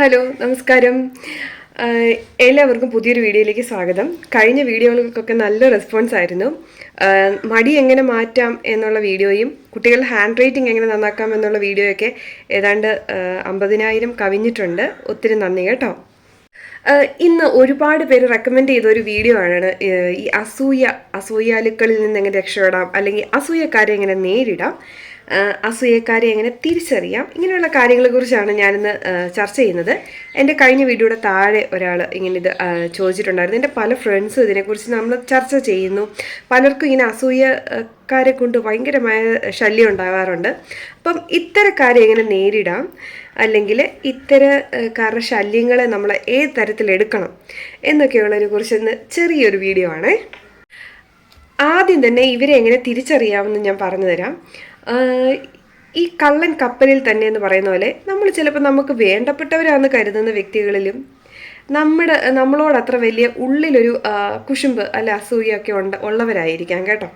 Hello നമസ്കാരം. എല്ലാവർക്കും പുതിയൊരു വീഡിയോയിലേക്ക് സ്വാഗതം. കഴിഞ്ഞ വീഡിയോകൾക്കൊക്കെ നല്ല റെസ്പോൺസ് ആയിരുന്നു. മടി എങ്ങനെ മാറ്റാം എന്നുള്ള വീഡിയോയും കുട്ടികളുടെ ഹാൻഡ് റൈറ്റിംഗ് എങ്ങനെ നന്നാക്കാം എന്നുള്ള വീഡിയോയൊക്കെ ഏതാണ്ട് അമ്പതിനായിരം കവിഞ്ഞിട്ടുണ്ട്. ഒത്തിരി നന്ദി കേട്ടോ. ഇന്ന് ഒരുപാട് പേര് റെക്കമെൻഡ് ചെയ്ത ഒരു വീഡിയോ ആണ് ഈ അസൂയ അസൂയാലുക്കളിൽ നിന്ന് എങ്ങനെ രക്ഷപ്പെടാം അല്ലെങ്കിൽ അസൂയക്കാരെ എങ്ങനെ നേരിടാം. അസൂയക്കാരെ എങ്ങനെ തിരിച്ചറിയാം? ഇങ്ങനെയുള്ള കാര്യങ്ങളെക്കുറിച്ചാണ് ഞാനിന്ന് ചർച്ച ചെയ്യുന്നത്. എന്റെ കഴിഞ്ഞ വീഡിയോയുടെ താഴെ ഒരാൾ ഇങ്ങനെ ഇത് ചോദിച്ചിട്ടുണ്ടായിരുന്നു. എന്റെ പല ഫ്രണ്ട്സും ഇതിനെക്കുറിച്ച് നമ്മൾ ചർച്ച ചെയ്യുന്നു. പലർക്കും ഇങ്ങനെ അസൂയക്കാരെ കൊണ്ട് ഭയങ്കരമായ ശല്യം ഉണ്ടാകാറുണ്ട് അപ്പം ഇത്തരക്കാരെ എങ്ങനെ നേരിടാം? അല്ലെങ്കിൽ ഇത്തരക്കാരുടെ ശല്യങ്ങളെ നമ്മൾ ഏത് തരത്തിൽ എടുക്കണം എന്നൊക്കെയുള്ളതിനെ കുറിച്ച് ചെറിയൊരു വീഡിയോ ആണേ. ആദ്യം തന്നെ ഇവരെ എങ്ങനെ തിരിച്ചറിയാമെന്ന് ഞാൻ പറഞ്ഞു തരാം. ഈ കള്ളൻ കപ്പലിൽ തന്നെ എന്ന് പറയുന്ന പോലെ നമ്മൾ ചിലപ്പോൾ നമുക്ക് വേണ്ടപ്പെട്ടവരാണെന്ന് കരുതുന്ന വ്യക്തികളിലും നമ്മുടെ നമ്മളോട് അത്ര വലിയ ഉള്ളിലൊരു കുശുമ്പ് അല്ല അസൂയൊക്കെ ഉണ്ട് ഉള്ളവരായിരിക്കാം കേട്ടോ.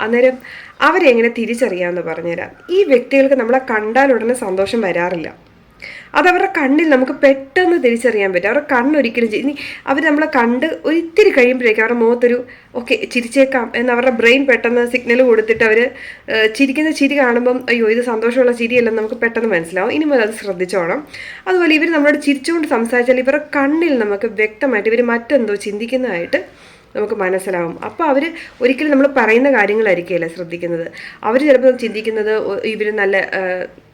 അന്നേരം അവരെങ്ങനെ തിരിച്ചറിയാമെന്ന് പറഞ്ഞുതരാം. ഈ വ്യക്തികൾക്ക് നമ്മളെ കണ്ടാലുടനെ സന്തോഷം വരാറില്ല. അതവരുടെ കണ്ണിൽ നമുക്ക് പെട്ടെന്ന് തിരിച്ചറിയാൻ പറ്റും. അവരുടെ കണ്ണൊരിക്കലും ഇനി അവർ നമ്മളെ കണ്ട് ഒരിത്തിരി കഴിയുമ്പോഴേക്കും അവരുടെ മുഖത്തൊരു ഓക്കെ ചിരിച്ചേക്കാം എന്ന് അവരുടെ ബ്രെയിൻ പെട്ടെന്ന് സിഗ്നൽ കൊടുത്തിട്ട് അവർ ചിരിക്കുന്ന ചിരി കാണുമ്പം അയ്യോ ഇത് സന്തോഷമുള്ള ചിരിയല്ലെന്ന് നമുക്ക് പെട്ടെന്ന് മനസ്സിലാവും. ഇനി മുതൽ അത് ശ്രദ്ധിച്ചോണം. അതുപോലെ ഇവർ നമ്മളോട് ചിരിച്ചുകൊണ്ട് സംസാരിച്ചാൽ ഇവരുടെ കണ്ണിൽ നമുക്ക് വ്യക്തമായിട്ട് ഇവർ മറ്റെന്തോ ചിന്തിക്കുന്നതായിട്ട് നമുക്ക് മനസ്സിലാവും. അപ്പോൾ അവർ ഒരിക്കലും നമ്മൾ പറയുന്ന കാര്യങ്ങളായിരിക്കില്ല ശ്രദ്ധിക്കുന്നത്. അവർ ചിലപ്പോൾ ചിന്തിക്കുന്നത് ഇവർ നല്ല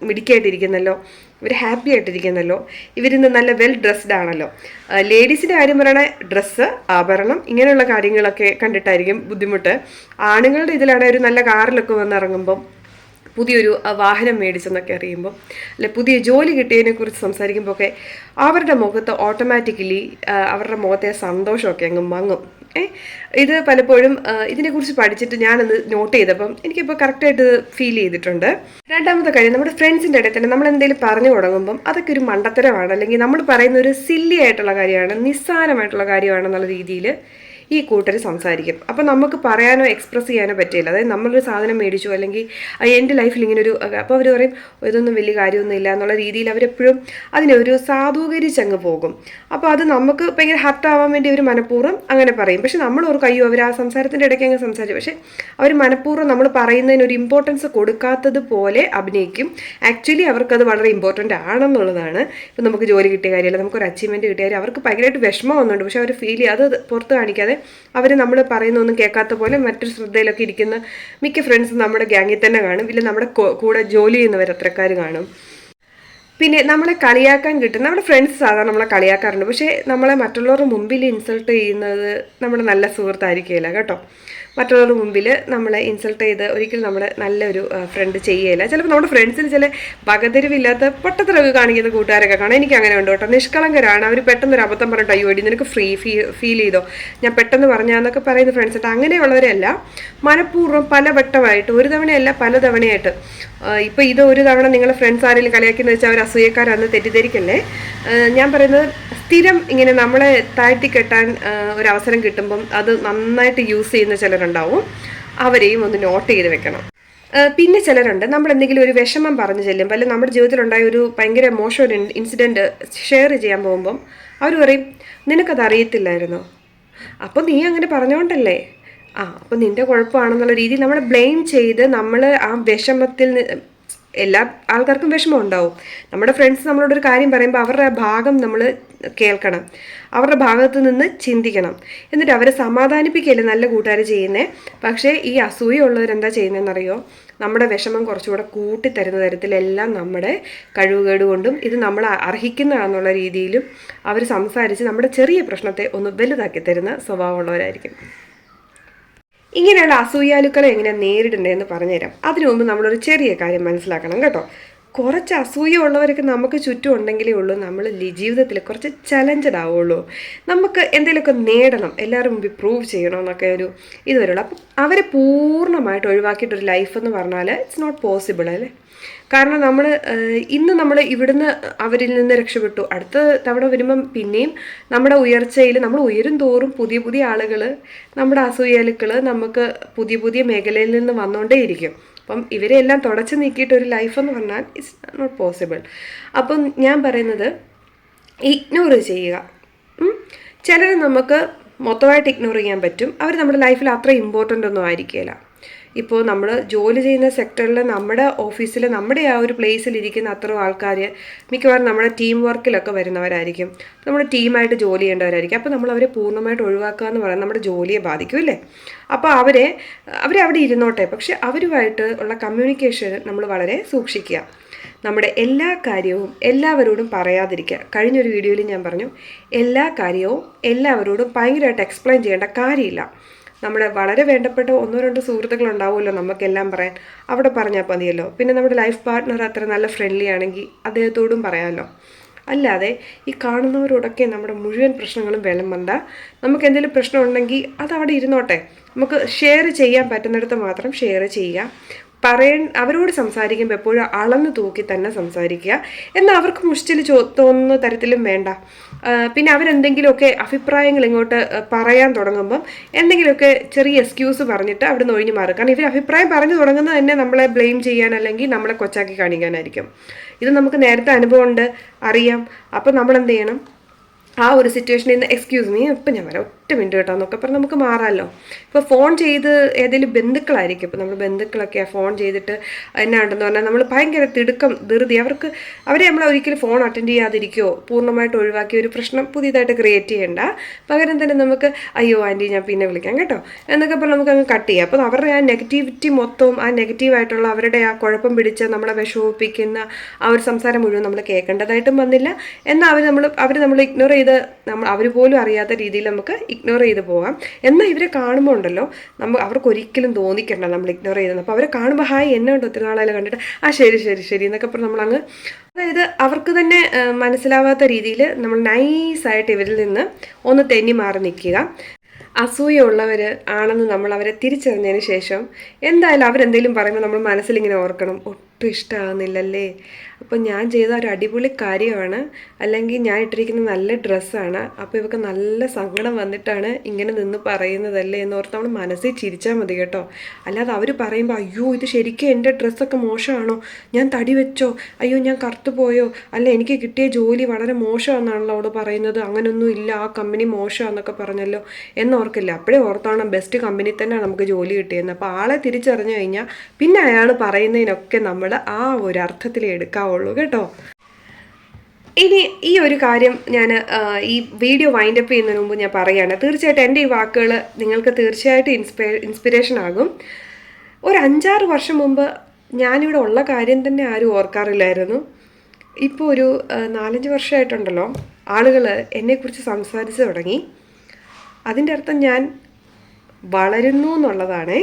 മിടുക്കിയായിട്ടിരിക്കുന്നല്ലോ ഇവർ ഹാപ്പി ആയിട്ടിരിക്കുന്നല്ലോ ഇവരിന്ന് നല്ല വെൽ ഡ്രസ്ഡ് ആണല്ലോ. ലേഡീസിന്റെ കാര്യം പറയണേ ഡ്രസ്സ് ആഭരണം ഇങ്ങനെയുള്ള കാര്യങ്ങളൊക്കെ കണ്ടിട്ടായിരിക്കും ബുദ്ധിമുട്ട്. ആണുങ്ങളുടെ ഇതിലാണെങ്കിൽ ഒരു നല്ല കാറിലൊക്കെ വന്നിറങ്ങുമ്പം പുതിയൊരു വാഹനം മേടിച്ചെന്നൊക്കെ അറിയുമ്പോൾ അല്ലെ പുതിയ ജോലി കിട്ടിയതിനെ കുറിച്ച് സംസാരിക്കുമ്പോൾ ഒക്കെ അവരുടെ മുഖത്ത് ഓട്ടോമാറ്റിക്കലി അവരുടെ മുഖത്തെ സന്തോഷമൊക്കെ അങ്ങ് മങ്ങും. ഏ ഇത് പലപ്പോഴും ഇതിനെക്കുറിച്ച് പഠിച്ചിട്ട് ഞാനത് നോട്ട് ചെയ്തപ്പം എനിക്കിപ്പോൾ കറക്റ്റായിട്ട് ഫീൽ ചെയ്തിട്ടുണ്ട്. രണ്ടാമത്തെ കാര്യം നമ്മുടെ ഫ്രണ്ട്സിന്റെ ഇടയിൽ തന്നെ നമ്മൾ എന്തെങ്കിലും പറഞ്ഞു തുടങ്ങുമ്പം അതൊക്കെ ഒരു മണ്ടത്തരമാണ്. അല്ലെങ്കിൽ നമ്മൾ പറയുന്ന ഒരു സില്ലി ആയിട്ടുള്ള കാര്യമാണ് നിസ്സാരമായിട്ടുള്ള കാര്യമാണെന്നുള്ള രീതിയിൽ ഈ കൂട്ടർ സംസാരിക്കും. അപ്പോൾ നമുക്ക് പറയാനോ എക്സ്പ്രസ് ചെയ്യാനോ പറ്റില്ല. അതായത് നമ്മളൊരു സാധനം മേടിച്ചു അല്ലെങ്കിൽ എന്റെ ലൈഫിൽ ഇങ്ങനെ ഒരു അപ്പോൾ അവർ പറയും ഇതൊന്നും വലിയ കാര്യമൊന്നും ഇല്ല എന്നുള്ള രീതിയിൽ അവരെപ്പോഴും അതിനെ ഒരു സാധൂകരിച്ചങ്ങ് പോകും. അപ്പോൾ അത് നമുക്ക് ഭയങ്കര ഹർട്ടാവാൻ വേണ്ടി അവർ മനഃപൂർവം അങ്ങനെ പറയും. പക്ഷെ നമ്മൾ ഓർക്കും അയ്യോ അവർ ആ സംസാരത്തിന്റെ ഇടയ്ക്ക് അങ്ങ് സംസാരിച്ചു. പക്ഷേ അവർ മനഃപൂർവം നമ്മൾ പറയുന്നതിന് ഒരു ഇമ്പോർട്ടൻസ് കൊടുക്കാത്തത് പോലെ അഭിനയിക്കും. ആക്ച്വലി അവർക്കത് വളരെ ഇമ്പോർട്ടന്റ് ആണെന്നുള്ളതാണ്. ഇപ്പം നമുക്ക് ജോലി കിട്ടിയ കാര്യമല്ല നമുക്കൊരു അച്ചീവ്മെന്റ് കിട്ടിയ കാര്യം അവർക്ക് ഭയങ്കരമായിട്ട് വിഷമം വന്നുണ്ട് പക്ഷെ അവർ ഫീൽ ചെയ്യുക അത് പുറത്ത് കാണിക്കാതെ അവർ നമ്മൾ പറയുന്നൊന്നും കേൾക്കാത്ത പോലെ മറ്റൊരു ശ്രദ്ധയിലൊക്കെ ഇരിക്കുന്ന മിക്ക ഫ്രണ്ട്സും നമ്മുടെ ഗ്യാങ്ങിൽ തന്നെ കാണും. ഇല്ല നമ്മുടെ കൂടെ ജോലി ചെയ്യുന്നവർ അത്രക്കാർ കാണും. പിന്നെ നമ്മളെ കളിയാക്കാൻ കിട്ടും നമ്മുടെ ഫ്രണ്ട്സ് സാധാരണ നമ്മളെ കളിയാക്കാറുണ്ട്. പക്ഷേ നമ്മളെ മറ്റുള്ളവരുടെ മുമ്പിൽ ഇൻസൾട്ട് ചെയ്യുന്നത് നമ്മുടെ നല്ല സുഹൃത്തായിരിക്കില്ല കേട്ടോ. മറ്റുള്ളവരുടെ മുമ്പിൽ നമ്മളെ ഇൻസൾട്ട് ചെയ്ത് ഒരിക്കലും നമ്മൾ നല്ലൊരു ഫ്രണ്ട് ചെയ്യുകയില്ല ചിലപ്പോൾ നമ്മുടെ ഫ്രണ്ട്സിന് ചില വകതിരിവില്ലാത്ത പൊട്ടത്തിലൊക്കെ കാണിക്കുന്ന കൂട്ടുകാരൊക്കെ കാണാം. എനിക്ക് അങ്ങനെ ഉണ്ട് കേട്ടോ. നിഷ്കളങ്കരാണ്. അവർ പെട്ടെന്ന് ഒരു അബദ്ധം പറഞ്ഞിട്ട് അയ്യോ ഇടി നിനക്ക് ഫ്രീ ഫീ ഫീൽ ചെയ്തോ? ഞാൻ പെട്ടെന്ന് പറഞ്ഞാന്നൊക്കെ പറയുന്ന ഫ്രണ്ട്സ് ഉണ്ട് അങ്ങനെയുള്ളവരല്ല. മനഃപൂർവം പലവട്ടമായിട്ട് ഒരു തവണയല്ല പല തവണയായിട്ട് ഇപ്പോൾ ഇത് ഒരു തവണ നിങ്ങളെ ഫ്രണ്ട്സ് ആരെങ്കിലും കളിയാക്കിയെന്ന് വെച്ചാൽ അവർ അസൂയക്കാരാണെന്ന് തെറ്റിദ്ധരിക്കല്ലേ? ഞാൻ പറയുന്നത് സ്ഥിരം ഇങ്ങനെ നമ്മളെ താഴ്ത്തി കെട്ടാൻ ഒരു അവസരം കിട്ടുമ്പം അത് നന്നായിട്ട് യൂസ് ചെയ്യുന്ന ചിലരുണ്ടാവും. അവരെയും ഒന്ന് നോട്ട് ചെയ്ത് വെക്കണം. പിന്നെ ചിലരുണ്ട് നമ്മൾ എന്തെങ്കിലും ഒരു വിഷമം പറഞ്ഞു ചെല്ലുമ്പോൾ അല്ലെങ്കിൽ നമ്മുടെ ജീവിതത്തിലുണ്ടായ ഒരു ഭയങ്കര മോശം ഒരു ഇൻസിഡന്റ് ഷെയർ ചെയ്യാൻ പോകുമ്പം അവർ പറയും നിനക്കത് അറിയത്തില്ലായിരുന്നോ? അപ്പോൾ നീ അങ്ങനെ പറഞ്ഞോണ്ടല്ലേ? ആ അപ്പം നിന്റെ കുഴപ്പമാണെന്നുള്ള രീതിയിൽ നമ്മളെ ബ്ലെയിം ചെയ്ത് നമ്മൾ ആ വിഷമത്തിൽ എല്ലാ ആൾക്കാർക്കും വിഷമം ഉണ്ടാവും. നമ്മുടെ ഫ്രണ്ട്സ് നമ്മളോട് ഒരു കാര്യം പറയുമ്പോൾ അവരുടെ ഭാഗം നമ്മൾ കേൾക്കണം. അവരുടെ ഭാഗത്ത് നിന്ന് ചിന്തിക്കണം. എന്നിട്ട് അവരെ സമാധാനിപ്പിക്കുകയല്ലേ നല്ല കൂട്ടുകാർ ചെയ്യുന്നത് പക്ഷേ ഈ അസൂയുള്ളവരെന്താ ചെയ്യുന്നതെന്നറിയോ നമ്മുടെ വിഷമം കുറച്ചുകൂടെ കൂട്ടിത്തരുന്ന തരത്തിലെല്ലാം നമ്മുടെ കഴിവുകേട് കൊണ്ടും ഇത് നമ്മൾ അർഹിക്കുന്നതാണെന്നുള്ള രീതിയിലും അവർ സംസാരിച്ച് നമ്മുടെ ചെറിയ പ്രശ്നത്തെ ഒന്ന് വലുതാക്കി തരുന്ന സ്വഭാവമുള്ളവരായിരിക്കും. ഇങ്ങനെയുള്ള അസൂയാലുക്കളെ എങ്ങനെ നേരിടണ്ടേന്ന് പറഞ്ഞുതരാം. അതിനു മുമ്പ് നമ്മളൊരു ചെറിയ കാര്യം മനസ്സിലാക്കണം കേട്ടോ. കുറച്ച് അസൂയ ഉള്ളവരൊക്കെ നമുക്ക് ചുറ്റും ഉണ്ടെങ്കിലേ ഉള്ളൂ. നമ്മൾ ജീവിതത്തിൽ കുറച്ച് ചലഞ്ചഡ് ആവുള്ളൂ. നമുക്ക് എന്തെങ്കിലുമൊക്കെ നേടണം എല്ലാവരും മുമ്പിൽ പ്രൂവ് ചെയ്യണം എന്നൊക്കെ ഒരു ഇത് വരുള്ളൂ. അപ്പം അവരെ പൂർണമായിട്ട് ഒഴിവാക്കിയിട്ടൊരു ലൈഫ് എന്ന് പറഞ്ഞാൽ ഇറ്റ്സ് നോട്ട് പോസിബിൾ അല്ലേ? കാരണം നമ്മൾ ഇന്ന് നമ്മൾ ഇവിടുന്ന് അവരിൽ നിന്ന് രക്ഷപ്പെട്ടു. അടുത്ത തവണ വരുമ്പം പിന്നെയും നമ്മുടെ ഉയർച്ചയിൽ നമ്മൾ ഉയരും തോറും പുതിയ പുതിയ ആളുകൾ നമ്മുടെ അസൂയാലുക്കൾ നമുക്ക് പുതിയ പുതിയ മേഖലയിൽ നിന്ന് വന്നുകൊണ്ടേയിരിക്കും അപ്പം ഇവരെല്ലാം തുടച്ചു നീക്കിയിട്ട് ഒരു ലൈഫ് എന്ന് പറഞ്ഞാൽ ഇറ്റ്സ് നോട്ട് പോസിബിൾ അപ്പം ഞാൻ പറയുന്നത് ഇഗ്നോർ ചെയ്യുക. ചിലർ നമുക്ക് മൊത്തമായിട്ട് ഇഗ്നോർ ചെയ്യാൻ പറ്റും. അവർ നമ്മുടെ ലൈഫിൽ അത്ര ഇമ്പോർട്ടന്റ് ഒന്നും ആയിരിക്കില്ല ഇപ്പോൾ നമ്മൾ ജോലി ചെയ്യുന്ന സെക്ടറിൽ നമ്മുടെ ഓഫീസിൽ നമ്മുടെ ആ ഒരു പ്ലേസിൽ ഇരിക്കുന്ന അത്ര ആൾക്കാർ മിക്കവാറും നമ്മുടെ ടീം വർക്കിലൊക്കെ വരുന്നവരായിരിക്കും. നമ്മൾ ടീമായിട്ട് ജോലി ചെയ്യേണ്ടവരായിരിക്കും. അപ്പോൾ നമ്മൾ അവരെ പൂർണമായിട്ട് ഒഴിവാക്കുക എന്ന് പറയുന്നത് നമ്മുടെ ജോലിയെ ബാധിക്കും അല്ലേ? അപ്പോൾ അവരെ അവരെ അവിടെ ഇരുന്നോട്ടെ. പക്ഷെ അവരുമായിട്ട് ഉള്ള കമ്മ്യൂണിക്കേഷൻ നമ്മൾ വളരെ സൂക്ഷിക്കുക. നമ്മുടെ എല്ലാ കാര്യവും എല്ലാവരോടും പറയാതിരിക്കുക. കഴിഞ്ഞൊരു വീഡിയോയിൽ ഞാൻ പറഞ്ഞു എല്ലാ കാര്യവും എല്ലാവരോടും ഭയങ്കരമായിട്ട് എക്സ്പ്ലെയിൻ ചെയ്യേണ്ട കാര്യമില്ല. നമ്മുടെ വളരെ വേണ്ടപ്പെട്ട ഒന്നോ രണ്ടോ സുഹൃത്തുക്കൾ ഉണ്ടാവുമല്ലോ നമുക്കെല്ലാം പറയാൻ. അവിടെ പറഞ്ഞാൽ മതിയല്ലോ. പിന്നെ നമ്മുടെ ലൈഫ് പാർട്ട്ണർ അത്ര നല്ല ഫ്രണ്ട്ലി ആണെങ്കിൽ അദ്ദേഹത്തോടും പറയാമല്ലോ അല്ലാതെ ഈ കാണുന്നവരോടൊക്കെ നമ്മുടെ മുഴുവൻ പ്രശ്നങ്ങളും വിളമ്പണ്ട നമുക്ക് എന്തെങ്കിലും പ്രശ്നം ഉണ്ടെങ്കിൽ അത് അവിടെ ഇരുന്നോട്ടെ. നമുക്ക് ഷെയർ ചെയ്യാൻ പറ്റുന്നിടത്ത് മാത്രം ഷെയർ ചെയ്യുക പറയ അവരോട് സംസാരിക്കുമ്പോൾ എപ്പോഴും അളന്ന് തൂക്കി തന്നെ സംസാരിക്കുക. എന്നാൽ അവർക്ക് മുഷ്ടിൽ ചോ തോന്നുന്ന തരത്തിലും വേണ്ട. പിന്നെ അവരെന്തെങ്കിലുമൊക്കെ അഭിപ്രായങ്ങൾ ഇങ്ങോട്ട് പറയാൻ തുടങ്ങുമ്പം എന്തെങ്കിലുമൊക്കെ ചെറിയ എക്സ്ക്യൂസ് പറഞ്ഞിട്ട് അവിടെ നിന്ന് ഒഴിഞ്ഞു മാറുക കാരണം ഇവർ അഭിപ്രായം പറഞ്ഞു തുടങ്ങുന്നത് തന്നെ നമ്മളെ ബ്ലെയിം ചെയ്യാൻ അല്ലെങ്കിൽ നമ്മളെ കൊച്ചാക്കി കാണിക്കാനായിരിക്കും. ഇത് നമുക്ക് നേരത്തെ അനുഭവം ഉണ്ട് അറിയാം. അപ്പോൾ നമ്മൾ എന്ത് ചെയ്യണം? ആ ഒരു സിറ്റുവേഷനിൽ നിന്ന് എക്സ്ക്യൂസ് മീ ഇപ്പം ഞാൻ വരാം. ഒറ്റ മിനിറ്റ് കേട്ടോ. എന്നൊക്കെ പറഞ്ഞ് നമുക്ക് മാറാമല്ലോ ഇപ്പോൾ ഫോൺ ചെയ്ത് ഏതെങ്കിലും ബന്ധുക്കളായിരിക്കും. ഇപ്പോൾ നമ്മൾ ബന്ധുക്കളൊക്കെ ഫോൺ ചെയ്തിട്ട് എന്നാണ്ടെന്ന് പറഞ്ഞാൽ നമ്മൾ ഭയങ്കര തിടുക്കം ധൃതി. അവർക്ക് അവരെ നമ്മൾ ഒരിക്കലും ഫോൺ അറ്റൻഡ് ചെയ്യാതിരിക്കുകയോ പൂർണമായിട്ട് ഒഴിവാക്കി ഒരു പ്രശ്നം പുതിയതായിട്ട് ക്രിയേറ്റ് ചെയ്യേണ്ട. പകരം തന്നെ നമുക്ക് അയ്യോ ആന്റി ഞാൻ പിന്നെ വിളിക്കാം കേട്ടോ. എന്നൊക്കെ പറഞ്ഞ് നമുക്ക് അങ്ങ് കട്ട് ചെയ്യാം. അപ്പോൾ അവരുടെ ആ നെഗറ്റിവിറ്റി മൊത്തവും ആ നെഗറ്റീവായിട്ടുള്ള അവരുടെ ആ കുഴപ്പം പിടിച്ച് നമ്മളെ വിഷമിപ്പിക്കുന്ന ആ ഒരു സംസാരം മുഴുവൻ നമ്മൾ കേൾക്കേണ്ടതായിട്ടും വന്നില്ല. എന്നാൽ അവർ നമ്മൾ അവർ നമ്മൾ ഇഗ്നോർ ചെയ്ത് നമ്മൾ അവർ പോലും അറിയാത്ത രീതിയിൽ നമുക്ക് ഇഗ്നോർ ചെയ്ത് പോകാം. എന്നാൽ ഇവരെ കാണുമ്പോൾ ഉണ്ടല്ലോ നമ്മൾ അവർക്ക് ഒരിക്കലും തോന്നിക്കണ്ട നമ്മൾ ഇഗ്നോർ ചെയ്തെന്ന് അപ്പോൾ അവരെ കാണുമ്പോൾ ഹായ് എന്നെ ഉണ്ട് ഒത്തിരി നാളായാലും കണ്ടിട്ട്? ആ ശരി ശരി ശരി എന്നൊക്കെ പറഞ്ഞ് നമ്മളങ്ങ് അതായത് അവർക്ക് തന്നെ മനസ്സിലാവാത്ത രീതിയിൽ നമ്മൾ നൈസായിട്ട് ഇവരിൽ നിന്ന് ഒന്ന് തെന്നി മാറി നിൽക്കുക. അസൂയുള്ളവർ ആണെന്ന് നമ്മൾ അവരെ തിരിച്ചറിഞ്ഞതിന് ശേഷം എന്തായാലും അവരെന്തെങ്കിലും പറയുമ്പോൾ നമ്മൾ മനസ്സിലിങ്ങനെ ഓർക്കണം. ഒട്ടും ഇഷ്ടമാകുന്നില്ലല്ലേ അപ്പോൾ ഞാൻ ചെയ്ത ഒരു അടിപൊളി കാര്യമാണ്. അല്ലെങ്കിൽ ഞാൻ ഇട്ടിരിക്കുന്ന നല്ല ഡ്രസ്സാണ്. അപ്പോൾ ഇവക്ക് നല്ല സങ്കടം വന്നിട്ടാണ് ഇങ്ങനെ നിന്ന് പറയുന്നതല്ലേ എന്ന് ഓർത്ത് നമ്മൾ മനസ്സിൽ ചിരിച്ചാൽ മതി കേട്ടോ. അല്ലാതെ അവർ പറയുമ്പോൾ അയ്യോ ഇത് ശരിക്കും എന്റെ ഡ്രസ്സൊക്കെ മോശമാണോ? ഞാൻ തടി വെച്ചോ? അയ്യോ ഞാൻ കറുത്തു പോയോ? അല്ല എനിക്ക് കിട്ടിയ ജോലി വളരെ മോശമാണെന്നാണല്ലോ അവിടെ പറയുന്നത്. അങ്ങനെയൊന്നും ഇല്ല ആ കമ്പനി മോശമാണെന്നൊക്കെ പറഞ്ഞല്ലോ. എന്നോർക്കില്ല അപ്പോഴേ ഓർത്താണ് ബെസ്റ്റ് കമ്പനി തന്നെ നമുക്ക് ജോലി കിട്ടിയെന്ന്. അപ്പോൾ ആളെ തിരിച്ചറിഞ്ഞു കഴിഞ്ഞാൽ പിന്നെ അയാൾ പറയുന്നതിനൊക്കെ നമ്മൾ ആ ഒരു അർത്ഥത്തിൽ എടുക്കാവുള്ളൂ കേട്ടോ. ഇനി ഈ ഒരു കാര്യം ഞാൻ ഈ വീഡിയോ വൈൻഡപ്പ് ചെയ്യുന്നതിന് മുമ്പ് ഞാൻ പറയുകയാണ് തീർച്ചയായിട്ടും എന്റെ ഈ വാക്കുകൾ നിങ്ങൾക്ക് തീർച്ചയായിട്ടും ഇൻസ്പെ ഇൻസ്പിറേഷൻ ആകും. ഒരു അഞ്ചാറ് വർഷം മുമ്പ് ഞാനിവിടെ ഉള്ള കാര്യം തന്നെ ആരും ഓർക്കാറില്ലായിരുന്നു. ഇപ്പോൾ ഒരു നാലഞ്ച് വർഷമായിട്ടുണ്ടല്ലോ ആളുകൾ എന്നെക്കുറിച്ച് സംസാരിച്ച് തുടങ്ങി. അതിന്റെ അർത്ഥം ഞാൻ വളരുന്നു എന്നുള്ളതാണേ.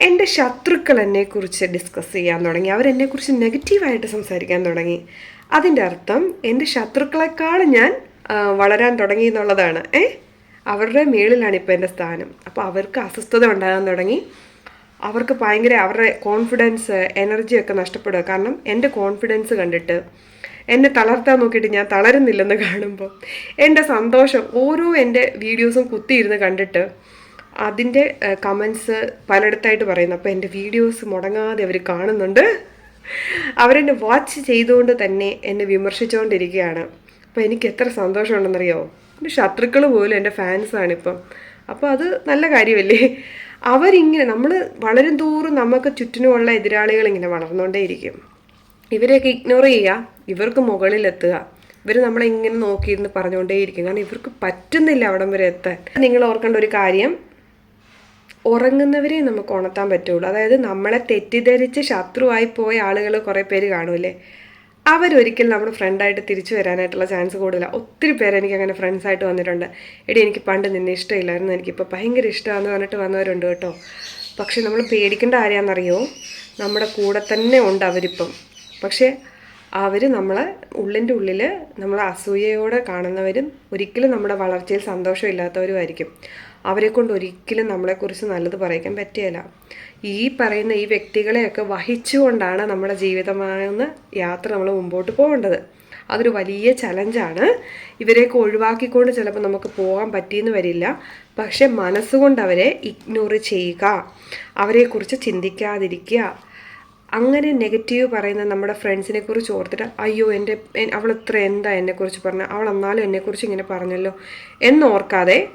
എന്റെ ശത്രുക്കൾ എന്നെക്കുറിച്ച് ഡിസ്കസ് ചെയ്യാൻ തുടങ്ങി. അവരെന്നെക്കുറിച്ച് നെഗറ്റീവായിട്ട് സംസാരിക്കാൻ തുടങ്ങി. അതിന്റെ അർത്ഥം എന്റെ ശത്രുക്കളെക്കാൾ ഞാൻ വളരാൻ തുടങ്ങി എന്നുള്ളതാണ്. ഏ? അവരുടെ മേളിലാണ് ഇപ്പോൾ എന്റെ സ്ഥാനം. അപ്പോൾ അവർക്ക് അസ്വസ്ഥത ഉണ്ടാകാൻ തുടങ്ങി. അവർക്ക് ഭയങ്കര അവരുടെ കോൺഫിഡൻസ് എനർജിയൊക്കെ നഷ്ടപ്പെടുക. കാരണം എന്റെ കോൺഫിഡൻസ് കണ്ടിട്ട് എന്നെ തളർത്താൻ നോക്കിയിട്ട് ഞാൻ തളരുന്നില്ലെന്ന് കാണുമ്പോൾ എന്റെ സന്തോഷം ഓരോ എന്റെ വീഡിയോസും കുത്തിയിരുന്ന് കണ്ടിട്ട് അതിന്റെ കമൻസ് പലയിടത്തായിട്ട് പറയുന്നു. അപ്പോൾ എന്റെ വീഡിയോസ് മുടങ്ങാതെ അവർ കാണുന്നുണ്ട്. അവരെന്നെ വാച്ച് ചെയ്തുകൊണ്ട് തന്നെ എന്നെ വിമർശിച്ചുകൊണ്ടിരിക്കുകയാണ് അപ്പോൾ എനിക്ക് എത്ര സന്തോഷമുണ്ടെന്നറിയോ? എന്റെ ശത്രുക്കൾ പോലും എന്റെ ഫാൻസാണ് ഇപ്പം. അപ്പോൾ അത് നല്ല കാര്യമല്ലേ? അവരിങ്ങനെ നമ്മൾ വളരും തോറും നമുക്ക് ചുറ്റിനുമുള്ള എതിരാളികൾ ഇങ്ങനെ വളർന്നുകൊണ്ടേയിരിക്കും. ഇവരെയൊക്കെ ഇഗ്നോർ ചെയ്യുക. ഇവർക്ക് മുകളിലെത്തുക. ഇവർ നമ്മളെ ഇങ്ങനെ നോക്കിയിരുന്ന് പറഞ്ഞുകൊണ്ടേയിരിക്കും. കാരണം ഇവർക്ക് പറ്റുന്നില്ല അവിടം വരെ എത്താൻ. നിങ്ങൾ ഓർക്കേണ്ട ഒരു കാര്യം. ഉറങ്ങുന്നവരെ നമുക്ക് ഉണർത്താൻ പറ്റുള്ളൂ. അതായത് നമ്മളെ തെറ്റിദ്ധരിച്ച് ശത്രുവായി പോയ ആളുകൾ കുറേ പേര് കാണൂലേ അവരൊരിക്കലും നമ്മുടെ ഫ്രണ്ടായിട്ട് തിരിച്ചു വരാനായിട്ടുള്ള ചാൻസ് കൂടുതലാണ് ഒത്തിരി പേര് എനിക്ക് അങ്ങനെ ഫ്രണ്ട്സായിട്ട് വന്നിട്ടുണ്ട്. എടി എനിക്ക് പണ്ട് നിന്നെ ഇഷ്ടമില്ലായിരുന്നു. എനിക്കിപ്പോൾ ഭയങ്കര ഇഷ്ടമാണെന്ന് പറഞ്ഞിട്ട് വന്നവരുണ്ട് കേട്ടോ. പക്ഷെ നമ്മൾ പേടിക്കേണ്ട ആരെയാണെന്നറിയോ നമ്മുടെ കൂടെ തന്നെ ഉണ്ട് അവരിപ്പം. പക്ഷേ അവർ നമ്മളെ ഉള്ളിന്റെ ഉള്ളിൽ നമ്മളെ അസൂയയോടെ കാണുന്നവരും ഒരിക്കലും നമ്മുടെ വളർച്ചയിൽ സന്തോഷമില്ലാത്തവരുമായിരിക്കും. അവരെ കൊണ്ട് ഒരിക്കലും നമ്മളെക്കുറിച്ച് നല്ലത് പറയിക്കാൻ പറ്റിയല്ല. ഈ പറയുന്ന ഈ വ്യക്തികളെയൊക്കെ വഹിച്ചുകൊണ്ടാണ് നമ്മുടെ ജീവിതമാകുന്ന യാത്ര നമ്മൾ മുമ്പോട്ട് പോകേണ്ടത്. അതൊരു വലിയ ചലഞ്ചാണ്. ഇവരെയൊക്കെ ഒഴിവാക്കിക്കൊണ്ട് ചിലപ്പോൾ നമുക്ക് പോകാൻ പറ്റിയെന്ന് വരില്ല. പക്ഷെ മനസ്സുകൊണ്ട് അവരെ ഇഗ്നോർ ചെയ്യുക അവരെക്കുറിച്ച് ചിന്തിക്കാതിരിക്കുക. അങ്ങനെ നെഗറ്റീവ് പറയുന്ന നമ്മുടെ ഫ്രണ്ട്സിനെ കുറിച്ച് ഓർത്തിട്ട് അയ്യോ എന്റെ എൻ- അവൾ ഇത്ര എന്താ എന്നെക്കുറിച്ച് പറഞ്ഞ അവൾ എന്നാലും എന്നെക്കുറിച്ച് ഇങ്ങനെ പറഞ്ഞല്ലോ എന്നോർക്കാതെ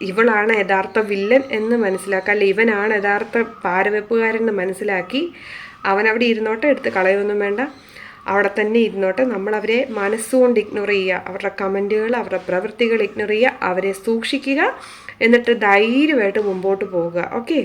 ഇവളാണ് യഥാർത്ഥ വില്ലൻ എന്ന് മനസ്സിലാക്കുക. അല്ല ഇവനാണ് യഥാർത്ഥ പാരവെപ്പുകാരൻ എന്ന് മനസ്സിലാക്കി അവിടെ ഇരുന്നോട്ടെ എടുത്ത് കളയൊന്നും വേണ്ട. അവിടെ തന്നെ ഇരുന്നോട്ടെ. നമ്മൾ അവരെ മനസ്സുകൊണ്ട് ഇഗ്നോർ ചെയ്യുക. അവരുടെ കമന്റുകൾ അവരുടെ പ്രവൃത്തികൾ ഇഗ്നോർ ചെയ്യുക. അവരെ സൂക്ഷിക്കുക. എന്നിട്ട് ധൈര്യമായിട്ട് മുമ്പോട്ട് പോവുക. ഓക്കെ